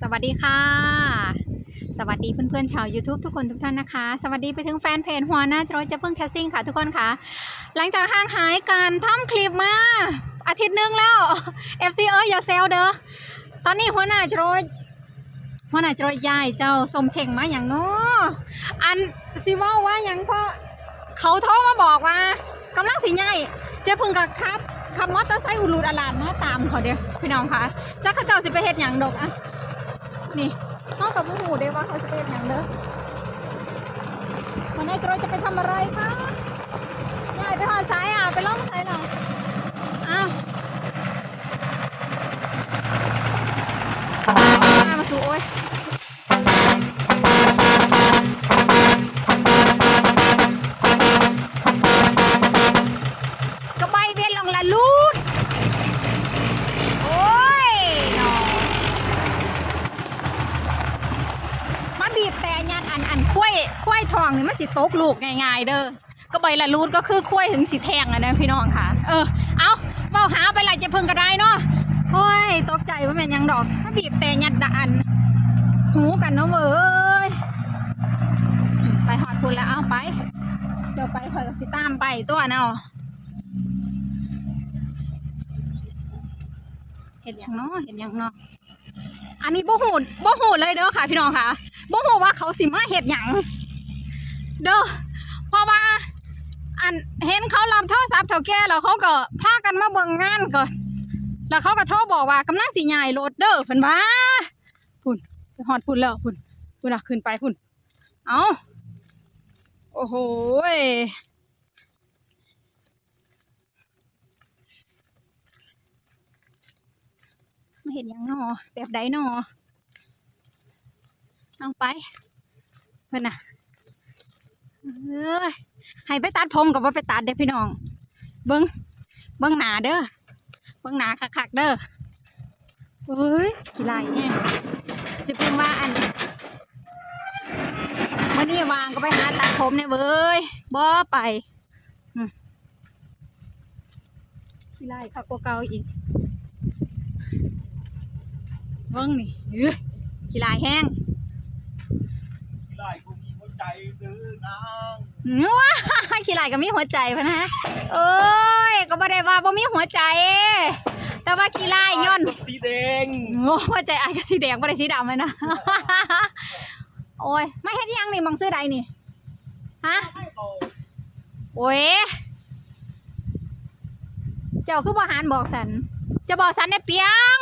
สวัสดีค่ะ สวัสดีเพื่อนๆชาว YouTube ทุกคนทุกท่านนะคะ สวัสดีไปถึงแฟนเพจหัวหน้าโจรจะเพิ่งแคสซิ่งค่ะทุกคนค่ะ หลังจากห่างหายการทำคลิปมา อาทิตย์หนึงแล้ว FC เอ้ยอย่าเซลเด้อตอนนี้หัวหน้าโจรหัวหน้าโจรยายเจ้าสมเชงมาอย่างเนาะอันซิว่าว่าอย่างเพราะเขาโทรมาบอกว่ากำลังสิใหญ่เจ๊เพึ่งกับครับขับมอเตอร์ไซค์อุลูดอลาดมาตามเขาเดียวพี่น้องค่ะจักเขาเจ้าสิไปเฮ็ดหยังดอกอะ นี่ห้อกกับผู้หูเด้ว่าเขาจะเป็นอย่างเด้อวันนี้จรยจะไปทำอะไรคะยายไปหอสายอะไปล่องสายหรออ้าว ยคุ้ยทองนี่มันสิตกลูกง่ายๆเด้อก็ใบละรูดก็คือคุ้ยถึงสิแทงอะนะพี่น้องค่ะ เออ เอาเบาหาไปละจะพึ่งก็ได้เนาะโอ้ยตกใจว่าแม่นยังดอกมาบีบแต่ยัดดันหูกันเนาะเว้ยไปหอดคุณแล้วเอาไปเดี๋ยวไปคอยกับสิตามไปตัวเนาะเห็นอย่างเนาะเห็นอย่างเนาะอันนี้บ่หูบ่หูเลยเด้อค่ะ พี่น้องค่ะบ่หูว่าเขาสิมาเฮ็ดหยัง เด้อเพราะว่า อันเห็นเขาลำโทรศัพท์เท่าแก่แล้วเขาก็พากันมาเบิ่งงานก่อนแล้วเขาก็โทรบอกว่ากำลังสิย้ายรถเด้อเพิ่นว่าพุ่นไปฮอดพุ่นแล้วพุ่นพุ่นน่ะขึ้นไปพุ่นเอาโอ้โหยมาเห็นยังนอแบบใดนอเอาไปเพิ่นนะ เอ้ยให้ไปตัดผมกับว่าไปตัดเด้อพี่น้อง เบิ้งเบิ้งหนาเด้อเบิ้งหนาคักๆเด้อเอ้ยกี่ไรเนี่ยจะเป็นว่าอันวันนี้วางก็ไปหาตัดผมเนี่ยเว้ยบ่ไปกี่ไรคักกว่าเก่าอีกเบิ้งนี่เอ้ยขี้ลายแห้งกูมีหัว ใจเดื้อนางอื้อว้าขี้ลายก็มีหัวใจพะนะเอ้ยก็บ่ได้ว่าบ่มีหัวใจ แต่ว่าขี้ลายย้อนสีแดงโง่หัวใจอายก็สีแดงบ่ได้สีดำเลยนะโอ้ยไม่เฮ็ดยังนี่มองซื้อใดนี่ฮะโอ้ยเจ้าคือบ่หารบอกสัน จะบอกสันในเปียง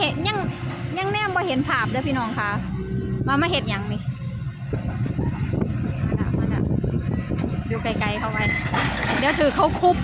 เห็นยังยังแนมบ่เห็นภาพเด้อพี่น้องค่ะ มามาเห็ดหยังนี่นะมาดูไกลๆเข้าไป เดี๋ยวถือเขาคุบ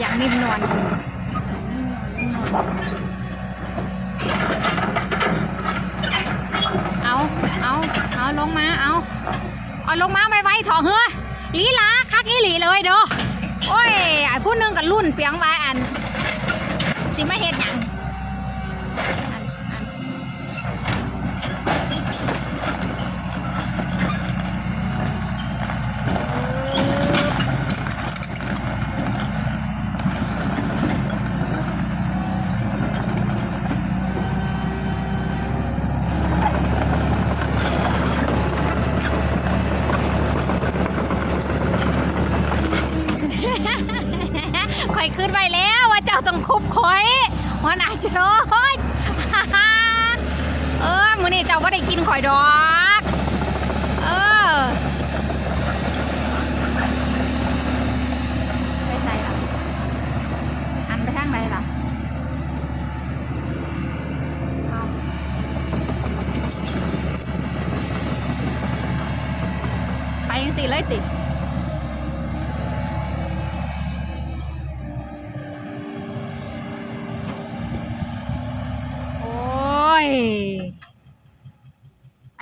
อย่างนิ่มนวลเอาเอาเอาลงมาเอาเอาลงมาไวๆถอเฮือลีลาคักอีหลีเลยเด้อโอ้ยอันผู้นึงกับรุ่นเปียงไว้อัน สิมาเห็ดหยัง โอ้ยเออมื้อนี้เจ้าว่าได้กินข่อยดอก เออไปใส่ล่ะหันไปทางไหนล่ะไปยังสิเลยสิ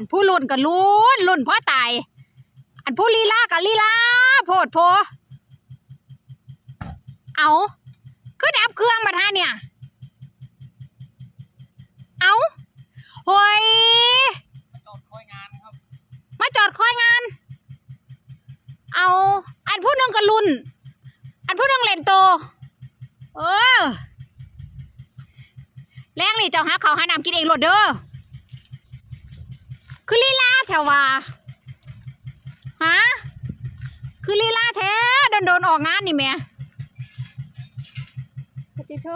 อันผู้ลุ่นก็ลุ่นลุ่นเพราะตายอันผู้ลีลาก็ลีลาโพดโพเอาคือดับเครื่องมาท่าเนี่ย เอาโฮ้ยจอดคอยงานครับ มาจอดคอยงาน เอา อันผู้หนึงก็ลุ่น อันผู้หนึงเล่นโต เออแรงนี่เจ้าหาเขาวหาน้ำกินเองโลดเด้อ คือลีลาแถวว่าฮะคือลีลาแท้โดนโดนออกงานนี่แม่ปฏิโท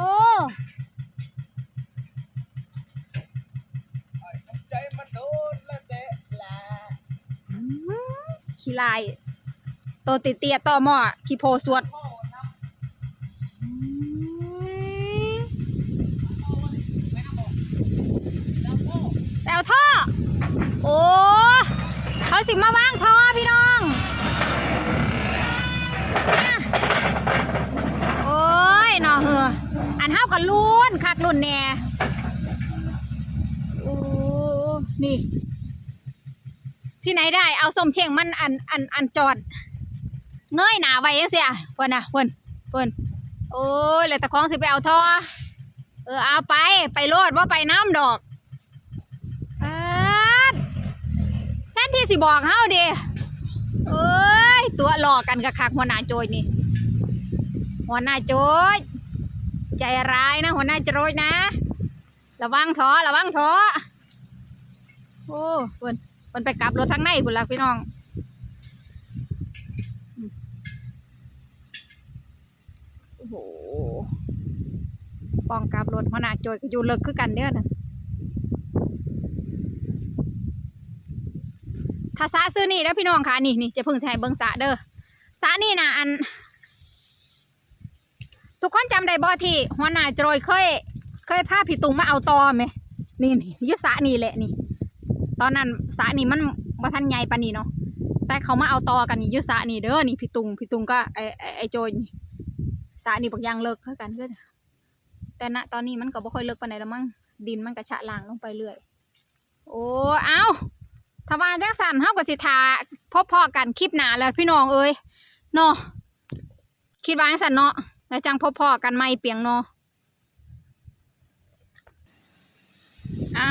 ไอ้น้ำใจมันโดนละเดะละขี้ลายโตติเตียต่อหม้อขี้โพสวด พ่อนะ อืม ไม่ต้องบอกแล้วพ่อ แปลท่อ โอ้เขาสิมาว่างทอพี่น้องอะโอ้ยนอเหืออันเฮากับลุ้นคักลุ้นแน่โอ้นี่ ที่ไหนได้เอาสมเชียงมันอันอันอันจอด เงยหนาไว้ยังเสียเพิ่นนะเพิ่นเพิ่นโอ้ยเลยตะคองสิไปเอาท่อเออเอาไปไปโลดว่าไปน้ำดอก ปาดแทนที่ สิบอกเฮาเด้เอ้ย ตัวหลอกกันกะคักหัวหน้าโจยนี่ หัวหน้าโจยใจร้ายนะ หัวหน้าโจยนะ ระวังท้อระวังท้อโอ้เพิ่นเพิ่นไปกลับรถทางในพุ่นละพี่น้องโอ้โหปองกลับรถหัวหน้าโจยก็อยู่เลิกคือกันเด้อน่ะ ถ้าสะซื้อนี่แล้วพี่น้องค่ะนี่นี่จะพิ่งให้เบิ่งสะเด้อสะนี่นะอัน ทุกคนจำได้บ่ที่หัวหน้าโจยเคย เคยพาพี่ตุงมาเอาตอไหมนี่นี่อยุสะนี่แหละนี่ ตอนนั้นสะนี่มันบ่ทันใหญ่ปานนี้เนาะแต่เขามาเอาตอกันนี่อยุสะนี่เด้อนี่พี่ตุงพี่ตุงก็ไอไอไอโจยนี่สะนี่บักอยางเลิกคือกันเด้อแต่ณตอนนี้มันก็บ่ค่อยเลิกปานใดแล้วมั้งดินมันก็ชะล้างลงไปเรื่อย โอ้ เอ้า ถ้าว่าจังสันเฮากับสิทาพบพอกันคลิปหนาแล้วพี่น้องเอ้ยเนาะคิดว่าจังสันเนาะแล้วจังพบพอกันไม่เปียงเนาะอะ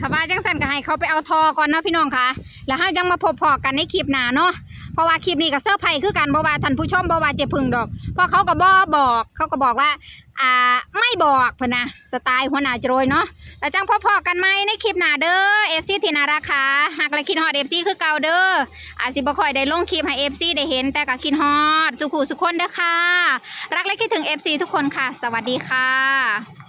ถ้าว่าจังสันก็ให้เขาไปเอาทอก่อนเนาะพี่น้องค่ะ แล้วเฮาจังมาพบพอกันในคลิปหนาเนาะ เพราะว่าคลิปนี้ก็เซอร์ไพรส์คือกันบ่ว่าท่านผู้ชมบ่ว่าเจะพึงดอก เพราะเขาก็บ่บอกเขาก็บอกว่า อ่าไม่บอกพนะสไตล์หัวหน้าโจรยเนาะแล้วจังพอพอกันไหมในคลิปหน้าเด้อเอฟซีที่นาราคาหากและคิดฮอดเอฟซีคือเก่าเด้ออาจสิบ่ค่อยได้ลงคลิปให้เอฟซีได้เห็นแต่ก็คิดฮอดสุขุสุขคนเด้อค่ะ รักและคิดถึงเอฟซีทุกคนค่ะ สวัสดีค่ะ